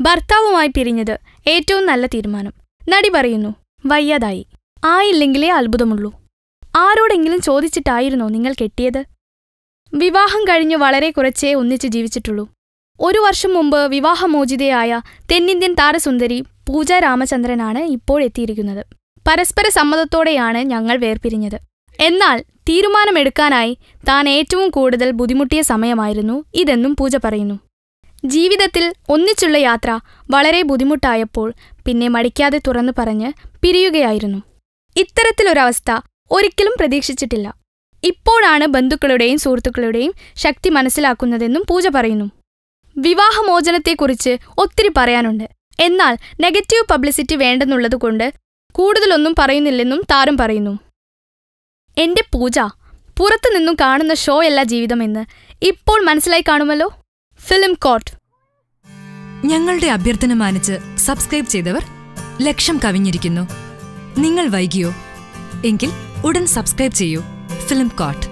ഭർത്താവുമായി പിരിഞ്ഞത് ഏറ്റവും നല്ല തീരുമാനം. നടി പറയുന്നു വയ്യാതായി. ആയില്ലെങ്കിലേ അത്ഭുതമുള്ളൂ. ആരോടെങ്കിലും ചോദിച്ചിട്ടായിരുന്നോ നിങ്ങൾ കെട്ടിയത്? വിവാഹം കഴിഞ്ഞ് വളരെ കുറച്ചേ ഒന്നിച്ച് ജീവിച്ചിട്ടുള്ളൂ. ഒരു വർഷം മുമ്പ് വിവാഹമോചിതയായ തെന്നിന്ത്യൻ താരസുന്ദരി പൂജ രാമചന്ദ്രനാണ് ഇപ്പോഴെത്തിയിരിക്കുന്നത്. പരസ്പര സമ്മതത്തോടെയാണ് ഞങ്ങൾ വേർപിരിഞ്ഞത്. എന്നാൽ തീരുമാനമെടുക്കാനായി താൻ ഏറ്റവും കൂടുതൽ ബുദ്ധിമുട്ടിയ സമയമായിരുന്നു ഇതെന്നും പൂജ പറയുന്നു. ജീവിതത്തിൽ ഒന്നിച്ചുള്ള യാത്ര വളരെ ബുദ്ധിമുട്ടായപ്പോൾ പിന്നെ മടിക്കാതെ തുറന്നു പറഞ്ഞ് പിരിയുകയായിരുന്നു. ഇത്തരത്തിലൊരവസ്ഥ ഒരിക്കലും പ്രതീക്ഷിച്ചിട്ടില്ല. ഇപ്പോഴാണ് ബന്ധുക്കളുടെയും സുഹൃത്തുക്കളുടെയും ശക്തി മനസ്സിലാക്കുന്നതെന്നും പൂജ പറയുന്നു. വിവാഹമോചനത്തെക്കുറിച്ച് ഒത്തിരി പറയാനുണ്ട്. എന്നാൽ നെഗറ്റീവ് പബ്ലിസിറ്റി വേണ്ടെന്നുള്ളതുകൊണ്ട് കൂടുതലൊന്നും പറയുന്നില്ലെന്നും താരം പറയുന്നു. എന്റെ പൂജ. പുറത്തു നിന്നും കാണുന്ന ഷോ അല്ല ജീവിതമെന്ന് ഇപ്പോൾ മനസ്സിലായി കാണുമല്ലോ? ഫിലിം കോട്ട് ഞങ്ങളുടെ അഭ്യർത്ഥന മാനിച്ച് സബ്സ്ക്രൈബ് ചെയ്തവർ ലക്ഷം കവിഞ്ഞിരിക്കുന്നു. നിങ്ങൾ വൈകിയോ? എങ്കിൽ ഉടൻ സബ്സ്ക്രൈബ് ചെയ്യൂ. Film coat